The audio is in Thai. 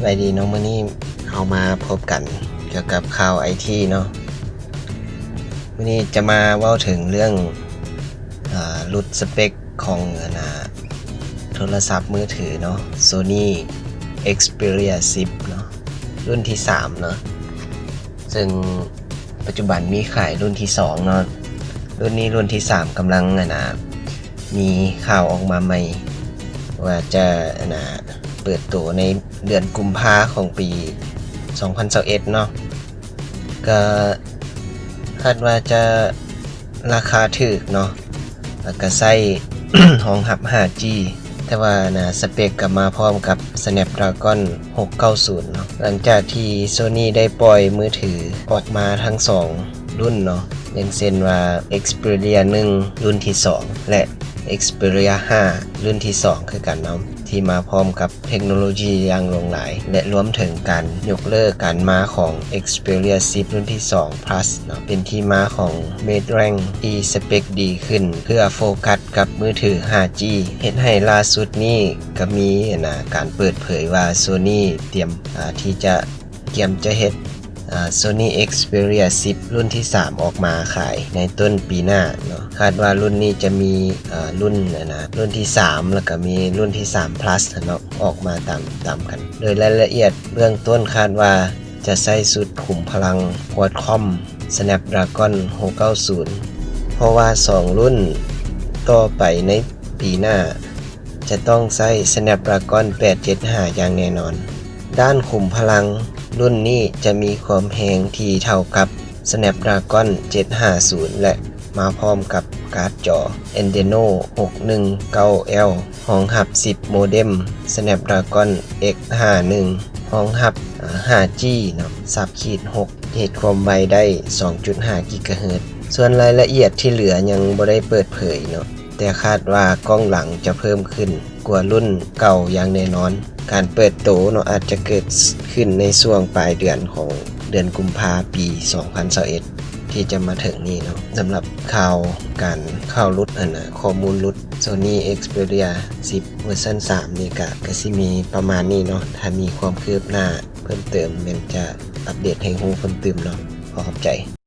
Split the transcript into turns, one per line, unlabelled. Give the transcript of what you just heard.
สวัสดีน้องมื่อนี้เอามาพบกันเกี่ยวกับข่าวไอทีเนาะมื่อนี้จะมาเว่าถึงเรื่องอารุดสเปคของนนาโทรศัพท์มือถือเนาะ Sony Xperia 10 เนาะรุ่นที่ 3 เนาะซึ่งปัจจุบันมีขายรุ่นที่ 2 เนาะรุ่นนี้รุ่นที่ 3กำลังนะมีข่าวออกมาใหม่ ว่าจะนะ ปิดตัวในเดือนกุมภาของปี 2021 เนาะก็คาดว่าจะราคาถูกเนาะแล้วก็ใส่ห้องหับ 5G แต่ว่านะสเปคกลับมาพร้อมกับ Snapdragon 690 เนาะหลังจากที่ Sony ได้ปล่อยมือถือออกมาทั้ง 2 รุ่นเนาะอย่างเช่นว่า Xperia 1 รุ่นที่ 2 และ Xperia 5 รุ่นที่ 2 คือกันเนาะ ที่มาพร้อมกับเทคโนโลยีอย่างหลงหลาย และรวมถึงการยกเลิกการมาของ Xperia 10 รุ่นที่ 2 Plus เนาะเป็นที่มาของ Mate Rank ที่สเปคดีขึ้น เพื่อโฟกัสกับมือถือ 5G เห็นให้ล่าสุดนี้ก็มีนะการเปิดเผยว่า Sony เตรียมที่จะเตรียมจะเฮ็ด Sony Xperia 10 รุ่นที่ 3 ออกมาขายในต้นปีหน้าเนาะคาดว่ารุ่นนี้จะมีรุ่นนะนะรุ่นที่ 3 แล้วก็มีรุ่นที่ 3 plus เนาะออกมาตามตามกัน โดยรายละเอียดเบื้องต้นคาดว่าจะใส่สุดขุมพลัง Qualcomm Snapdragon 690 เพราะว่า 2 รุ่นต่อไปในปีหน้า จะต้องใช้ Snapdragon 875 อย่างแน่นอน ด้านขุมพลัง รุ่นนี้จะมีความแรงที่เท่ากับ Snapdragon 750 และมาพร้อมกับการ์ดจอ Adreno 619L รองรับ 10 โมเด็ม Snapdragon X51 รองรับอ่า 5G เนาะสับขีด 6 เหตุความไวได้ 2.5 GHz ส่วนรายละเอียดที่เหลือยังบ่ได้เปิดเผยเนาะแต่คาดว่ากล้องหลังจะเพิ่มขึ้นกว่ารุ่นเก่าอย่างแน่นอน การเปิดโตเนาะอาจจะเกิดขึ้นในช่วงปลายเดือนของเดือนกุมภาปี 2021ที่จะมาถึงนี้เนาะสำหรับข่าวการข่าวรุดอันนะข้อมูลรุด Sony Xperia 10 เวอร์ชัน3 นี่ก็ก็สิมีประมาณนี้เนาะถ้ามีความคืบหน้าเพิ่มเติมมันจะอัปเดตให้ฮู้เพิ่มเติมเนาะขอขอบใจ